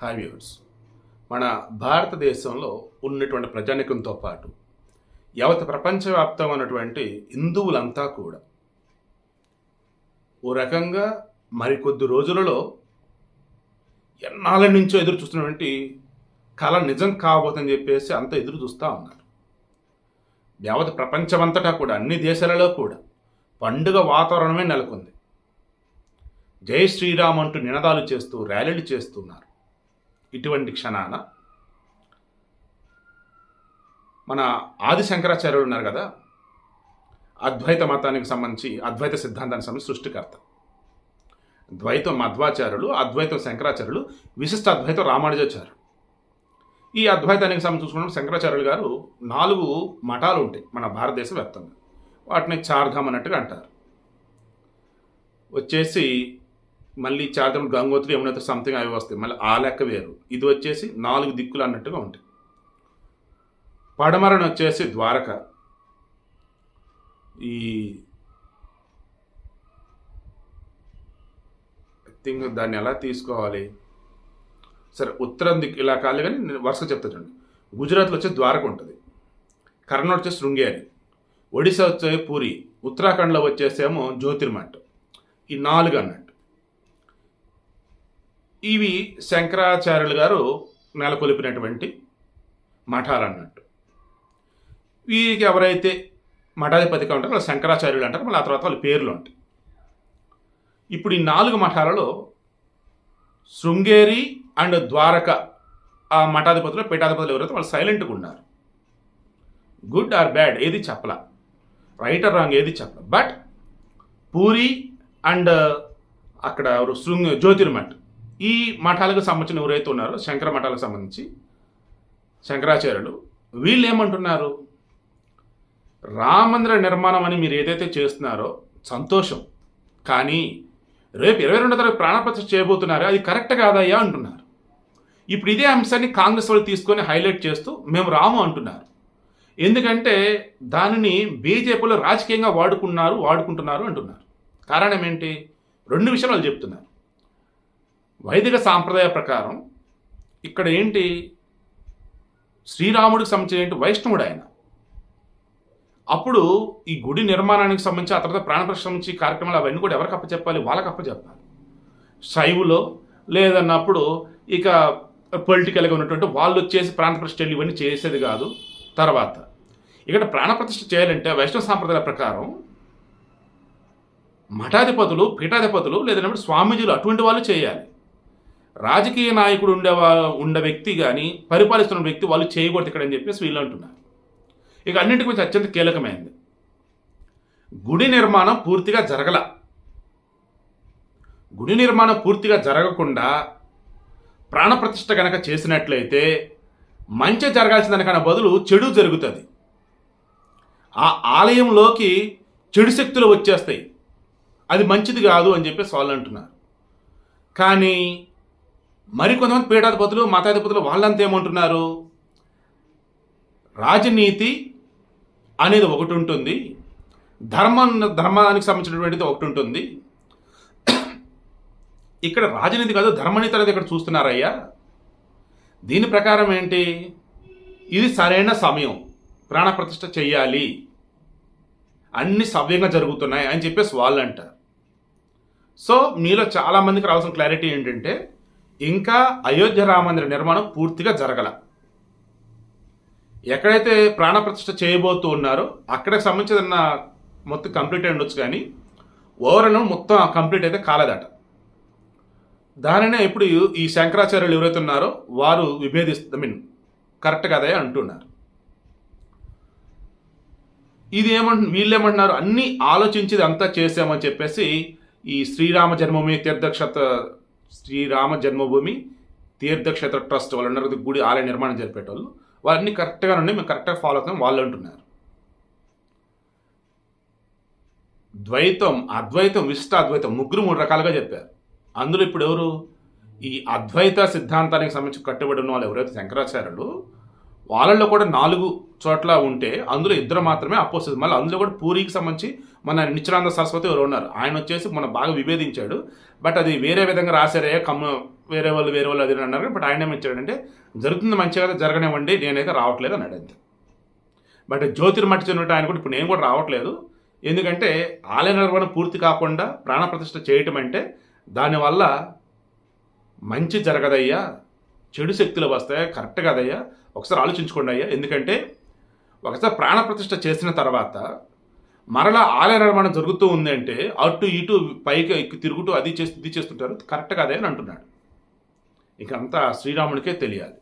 Hi viewers. మన భారతదేశంలో ఉన్నటువంటి ప్రజానికంతో పాటు యావత్ ప్రపంచవ్యాప్తం ఉన్నటువంటి హిందువులంతా కూడా ఓ రకంగా మరికొద్ది రోజులలో ఎన్నాళ్ళ నుంచో ఎదురు చూస్తున్నటువంటి కళ నిజం కాబోతుందని చెప్పేసి అంత ఎదురు చూస్తూ ఉన్నారు. యావత్ ప్రపంచమంతటా కూడా అన్ని దేశాలలో కూడా పండుగ వాతావరణమే నెలకొంది. జై శ్రీరామ్ అంటూ నినాదాలు చేస్తూ ర్యాలీలు చేస్తున్నారు. ఇటువంటి క్షణాన మన ఆది శంకరాచార్యులు ఉన్నారు కదా అద్వైత మతానికి సంబంధించి అద్వైత సిద్ధాంతానికి సంబంధించి సృష్టికర్త. ద్వైతం మధ్వాచార్యులు అద్వైతం శంకరాచార్యులు విశిష్ట అద్వైతం రామానుజాచార్యులు. ఈ అద్వైతానికి సంబంధించి చూసుకున్నప్పుడు శంకరాచార్యులు గారు నాలుగు మఠాలు ఉంటాయి మన భారతదేశ వ్యాప్తంగా. వాటిని చార్ధామ్ అన్నట్టుగా అంటారు. వచ్చేసి మళ్ళీ చార్ధామ్ గంగోత్రి యమునోత్రి సంథింగ్ అవి వస్తాయి. మళ్ళీ ఆ లెక్క వేరు. ఇది వచ్చేసి నాలుగు దిక్కులు అన్నట్టుగా ఉంటాయి. పడమరని వచ్చేసి ద్వారక. ఈ థింక్ దాన్ని ఎలా తీసుకోవాలి? సరే ఉత్తరం దిక్కు ఇలా కాదు కానీ నేను వరుసగా చెప్తా చూడండి. గుజరాత్లో వచ్చే ద్వారక ఉంటుంది. కర్ణాటక వచ్చే శృంగేరి. ఒడిశా వచ్చే పూరి. ఉత్తరాఖండ్లో వచ్చేసేమో జ్యోతిర్మఠ్. ఈ నాలుగు అన్నట్టు. ఇవి శంకరాచార్యులు గారు నెలకొల్పినటువంటి మఠాలు అన్నట్టు వీరికి ఎవరైతే మఠాధిపతిగా ఉంటారో వాళ్ళు శంకరాచార్యులు అంటారు మళ్ళీ ఆ తర్వాత వాళ్ళ పేర్లు ఉంటాయి. ఇప్పుడు ఈ నాలుగు మఠాలలో శృంగేరి అండ్ ద్వారక ఆ మఠాధిపతులు పీఠాధిపతులు ఎవరైతే వాళ్ళు సైలెంట్గా ఉన్నారు. గుడ్ ఆర్ బ్యాడ్ ఏది చెప్పల. రైట్ ఆర్ రాంగ్ ఏది చెప్పల. బట్ పూరి అండ్ అక్కడ శృంగ జ్యోతిర్మఠ్ ఈ మఠాలకు సంబంధించిన ఎవరైతే ఉన్నారో శంకర మఠాలకు సంబంధించి శంకరాచార్యులు వీళ్ళు ఏమంటున్నారు రామందిర నిర్మాణం అని మీరు ఏదైతే చేస్తున్నారో సంతోషం. కానీ రేపు ఇరవై రెండో తారీఖు ప్రాణప్రతిష్ఠ చేయబోతున్నారు అది కరెక్ట్ కాదయ్యా అంటున్నారు. ఇప్పుడు ఇదే అంశాన్ని కాంగ్రెస్ వాళ్ళు తీసుకొని హైలైట్ చేస్తూ మేము రాము అంటున్నారు. ఎందుకంటే దానిని బీజేపీలో రాజకీయంగా వాడుకున్నారు వాడుకుంటున్నారు అంటున్నారు. కారణం ఏంటి? రెండు విషయాలు వాళ్ళు చెప్తున్నారు. వైదిక సాంప్రదాయ ప్రకారం ఇక్కడ ఏంటి? శ్రీరాముడికి సంబంధించిన ఏంటి? వైష్ణవుడు ఆయన. అప్పుడు ఈ గుడి నిర్మాణానికి సంబంధించి ఆ తర్వాత ప్రాణప్రతిష్ఠ సంబంధించి కార్యక్రమాలు అవన్నీ కూడా ఎవరికి అప్పచెప్పాలి? వాళ్ళకి అప్పచెప్పాలి. శైవులో లేదన్నప్పుడు ఇక పొలిటికల్గా ఉన్నటువంటి వాళ్ళు వచ్చేసి ప్రాణప్రతిష్ఠలు ఇవన్నీ చేసేది కాదు. తర్వాత ఇక్కడ ప్రాణప్రతిష్ఠ చేయాలంటే వైష్ణవ సాంప్రదాయాల ప్రకారం మఠాధిపతులు పీఠాధిపతులు లేదంటే స్వామీజీలు అటువంటి వాళ్ళు చేయాలి. రాజకీయ నాయకుడు ఉండే ఉండే వ్యక్తి కానీ పరిపాలిస్తున్న వ్యక్తి వాళ్ళు చేయకూడదు ఇక్కడ అని చెప్పేసి వీళ్ళు అంటున్నారు. ఇక అన్నింటికి మించి అత్యంత కీలకమైనది గుడి నిర్మాణం పూర్తిగా జరగల. గుడి నిర్మాణం పూర్తిగా జరగకుండా ప్రాణప్రతిష్ఠ కనుక చేసినట్లయితే మంచి జరగాల్సిన దానికన్నా బదులు చెడు జరుగుతుంది. ఆ ఆలయంలోకి చెడు శక్తులు వచ్చేస్తాయి. అది మంచిది కాదు అని చెప్పేసి వాళ్ళు అంటున్నారు. కానీ మరికొంతమంది పీఠాధిపతులు మతాధిపతులు వాళ్ళంతా ఏమంటున్నారు? రాజనీతి అనేది ఒకటి ఉంటుంది. ధర్మం ధర్మానికి సంబంధించినటువంటిది ఒకటి ఉంటుంది. ఇక్కడ రాజనీతి కాదు ధర్మనీతి అనేది ఇక్కడ చూస్తున్నారయ్యా. దీని ప్రకారం ఏంటి? ఇది సరైన సమయం. ప్రాణప్రతిష్ఠ చెయ్యాలి. అన్ని సవ్యంగా జరుగుతున్నాయి అని చెప్పేసి వాళ్ళు అంటారు సో మీలో చాలామందికి రావాల్సిన క్లారిటీ ఏంటంటే ఇంకా అయోధ్య రామందిర నిర్మాణం పూర్తిగా జరగల. ఎక్కడైతే ప్రాణప్రతిష్ఠ చేయబోతూ ఉన్నారో అక్కడికి సంబంధించిన మొత్తం కంప్లీట్ అయి ఉండొచ్చు కానీ ఓవరాల్ మొత్తం కంప్లీట్ అయితే కాలేదట. దానినే ఇప్పుడు ఈ శంకరాచార్యులు ఎవరైతే ఉన్నారో వారు విభేదిస్తు ఐ మీన్ కరెక్ట్ కదా అంటున్నారు. ఇది ఏమంటు వీళ్ళు ఏమంటున్నారు అన్నీ ఆలోచించి అంతా చేసామని చెప్పేసి ఈ శ్రీరామ జన్మభూమి తీర్థక్షేత్ర శ్రీరామ జన్మభూమి తీర్థక్షేత్ర ట్రస్ట్ వాళ్ళు ఉన్నారు గుడి ఆలయ నిర్మాణం జరిపేటోళ్ళు. వాళ్ళన్నీ కరెక్ట్గా ఉండి మేము కరెక్ట్గా ఫాలో అవుతాం వాళ్ళు అంటున్నారు. ద్వైతం అద్వైతం విశిష్ట అద్వైతం ముగ్గురు మూడు రకాలుగా చెప్పారు. అందులో ఇప్పుడు ఎవరు? ఈ అద్వైత సిద్ధాంతానికి సంబంధించి కట్టుబడి ఉన్న వాళ్ళు ఎవరైతే శంకరాచార్యులు వాళ్ళల్లో కూడా నాలుగు చోట్ల ఉంటే అందులో ఇద్దరు మాత్రమే అపోజిట్ మళ్ళీ అందులో కూడా పూరికి సంబంధించి మన నిత్యానంద సరస్వతి ఎవరు ఉన్నారు. ఆయన వచ్చేసి మన బాగా విభేదించాడు. బట్ అది వేరే విధంగా రాశారే కమ్మ వేరే వాళ్ళు వేరే వాళ్ళు అది అన్నారు. బట్ ఆయన ఏమిచ్చాడంటే జరుగుతుంది మంచిగా జరగనివ్వండి నేనైతే రావట్లేదు అన్నాడు అంతే బట్ జ్యోతిర్మఠ చెందిన ఆయన కూడా ఇప్పుడు నేను కూడా రావట్లేదు. ఎందుకంటే ఆలయ నిర్వహణ పూర్తి కాకుండా ప్రాణప్రతిష్ఠ చేయటం అంటే దానివల్ల మంచి జరగదయ్యా. చెడు శక్తులు వస్తాయా? కరెక్ట్ కాదయ్యా. ఒకసారి ఆలోచించుకోండి అయ్యా. ఎందుకంటే ఒకసారి ప్రాణప్రతిష్ఠ చేసిన తర్వాత మరలా ఆలయ నిర్మాణం జరుగుతూ ఉంది అంటే అటు ఇటు పైకి తిరుగుతూ అది చేస్తూ ఇది చేస్తుంటారు. కరెక్ట్ కాదే అని అంటున్నాడు. ఇంకంతా శ్రీరాముడికే తెలియాలి.